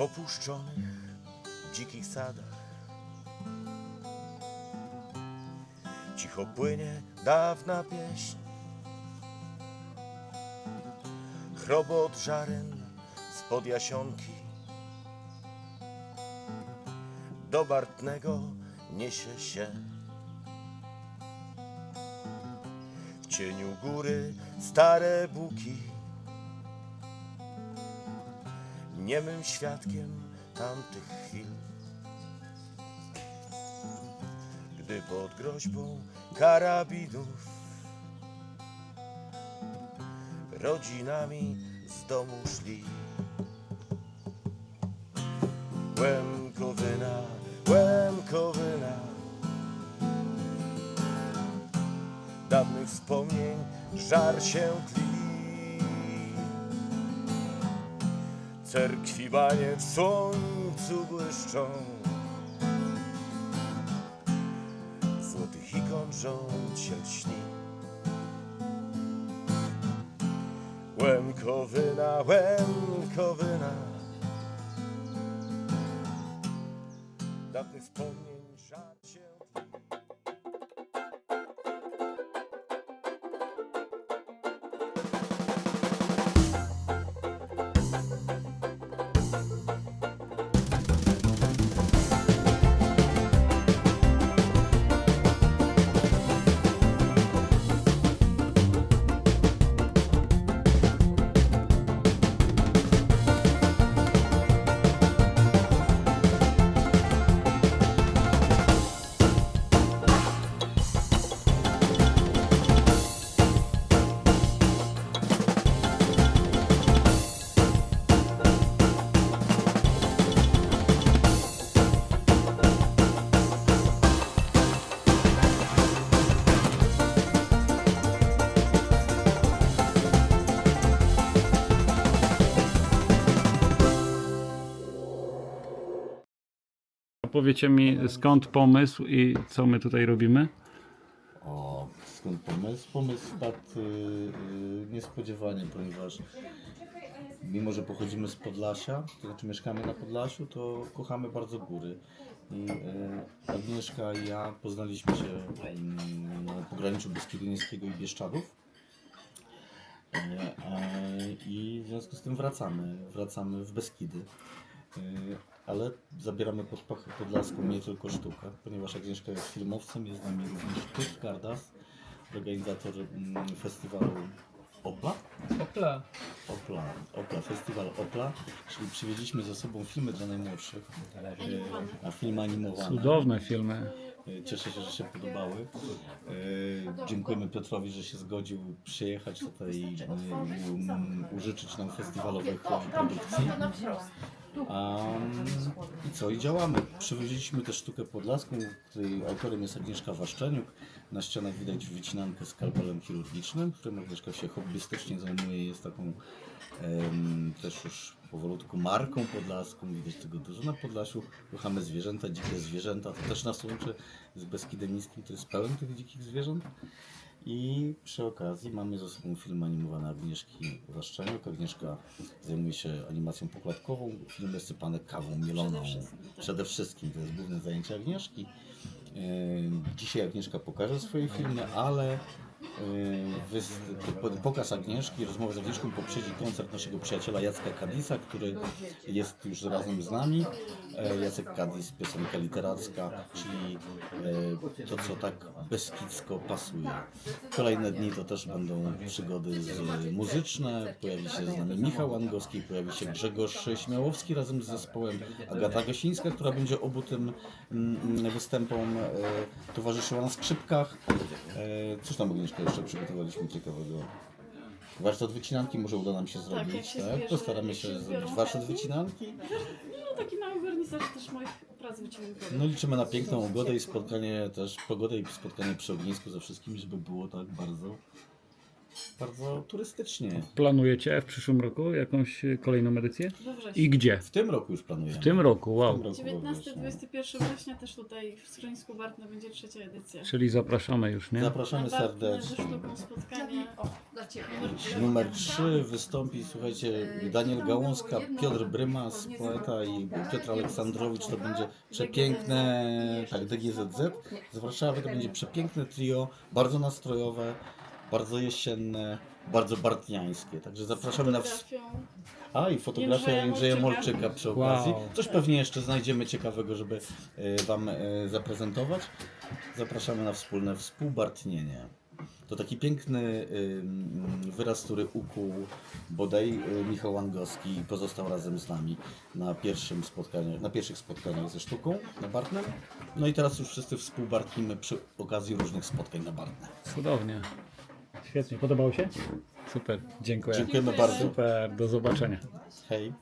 w opuszczonych, dzikich sadach. Cicho płynie dawna pieśń, chrobot żaren spod jasionki. Do Bartnego niesie się w cieniu góry stare buki. Niemym świadkiem tamtych chwil. Gdy pod groźbą karabinów rodzinami z domu szli. Łemkowyna, Łemkowyna Dawnych wspomnień żar się tli Cerkwi banie w słońcu błyszczą. Złotych ikon rząd się lśni Łemkowyna, Łemkowyna Dawnych wspomnień Powiecie mi skąd pomysł i co my tutaj robimy? O, skąd pomysł? Pomysł spadł y, y, niespodziewanie, ponieważ mimo, że pochodzimy z Podlasia, to znaczy mieszkamy na Podlasiu, to kochamy bardzo góry. I y, Agnieszka i ja poznaliśmy się mm, na pograniczu Beskidu Niskiego i Bieszczadów. Y, a- I w związku z tym wracamy, wracamy w Beskidy. Y, Ale zabieramy pod pachę podlaską nie tylko sztukę, ponieważ Agnieszka jest filmowcem, jest z nami również Piotr Kardas, organizator mm, festiwalu Opla. Opla. Opla, Opla, festiwal Opla, czyli przywieźliśmy ze sobą filmy dla najmłodszych, y, a filmy animowane. Cudowne filmy. Y, Cieszę się, że się podobały. Y, Dziękujemy Piotrowi, że się zgodził przyjechać tutaj i y, um, użyczyć nam festiwalowych e, produkcji. Um, I co? I działamy. Przywoziliśmy też sztukę podlaską, której autorem jest Agnieszka Waszczeniuk. Na ścianach widać wycinankę skalpelem chirurgicznym, którym Agnieszka się hobbystycznie zajmuje. Jest taką em, też już powolutku marką podlaską. Widać tego dużo na Podlasiu. Kochamy zwierzęta, dzikie zwierzęta. To też nas łączy z Beskidem Niskim, który jest pełen tych dzikich zwierząt. I przy okazji mamy ze sobą film animowany Agnieszki Waszczeniuk. Agnieszka zajmuje się animacją pokładkową. Film jest sypany kawą mieloną. Przede wszystkim, to jest główne zajęcie Agnieszki. Dzisiaj Agnieszka pokaże swoje filmy, ale pokaz Agnieszki, rozmowa z Agnieszką poprzedzi koncert naszego przyjaciela Jacka Kadisa, który jest już razem z nami. E, Jacek Kadis, piosenka literacka, czyli e, to, co tak beskidzko pasuje. Kolejne dni to też będą przygody z, muzyczne. Pojawi się z nami Michał Angowski, pojawi się Grzegorz Śmiałowski razem z zespołem, Agata Gosińska, która będzie obu tym mm, występom e, towarzyszyła na skrzypkach. E, cóż tam Agnieszka jeszcze przygotowaliśmy ciekawego? Warsztat wycinanki może uda nam się jak zrobić, się tak? zbierze, Postaramy jak się się zrobić warsztat chętni. wycinanki. No taki mały wernisaż też moich prac wycinankowych. No liczymy na piękną ugodę i spotkanie też, pogodę i spotkanie przy ognisku ze wszystkimi, żeby było tak bardzo, bardzo turystycznie. Planujecie w przyszłym roku jakąś e, kolejną edycję? We wrześniu. I gdzie? W tym roku już planujemy. W tym roku, W wow. tym roku we wrześniu. 19-21 września też tutaj w schronisku Bartna będzie trzecia edycja. Czyli zapraszamy już, nie? Zapraszamy Na Bartnę serdecznie. ze sztuką spotkanie. Numer 3 wystąpi, słuchajcie, Daniel Gałązka, Piotr Brymas, poeta i Piotr Aleksandrowicz. To będzie przepiękne, tak, DGZZ z Warszawy. To będzie przepiękne trio, bardzo nastrojowe, bardzo jesienne, bardzo bartniańskie. Także zapraszamy na... ws-. A i fotografia Jędrzeja Jędrzeja Molczyka. Molczyka przy okazji. Wow. Coś pewnie jeszcze znajdziemy ciekawego, żeby e, Wam e, zaprezentować. Zapraszamy na wspólne współbartnienie. To taki piękny ym, wyraz, który ukuł bodaj y, Michał Łangowski i pozostał razem z nami na, pierwszym spotkaniu, na pierwszych spotkaniach ze sztuką na Bartnem. No i teraz już wszyscy współbartnimy przy okazji różnych spotkań na Bartnem. Cudownie. Świetnie, podobało się? Super. Dziękuję. Dziękujemy bardzo. Super. Do zobaczenia. Hej.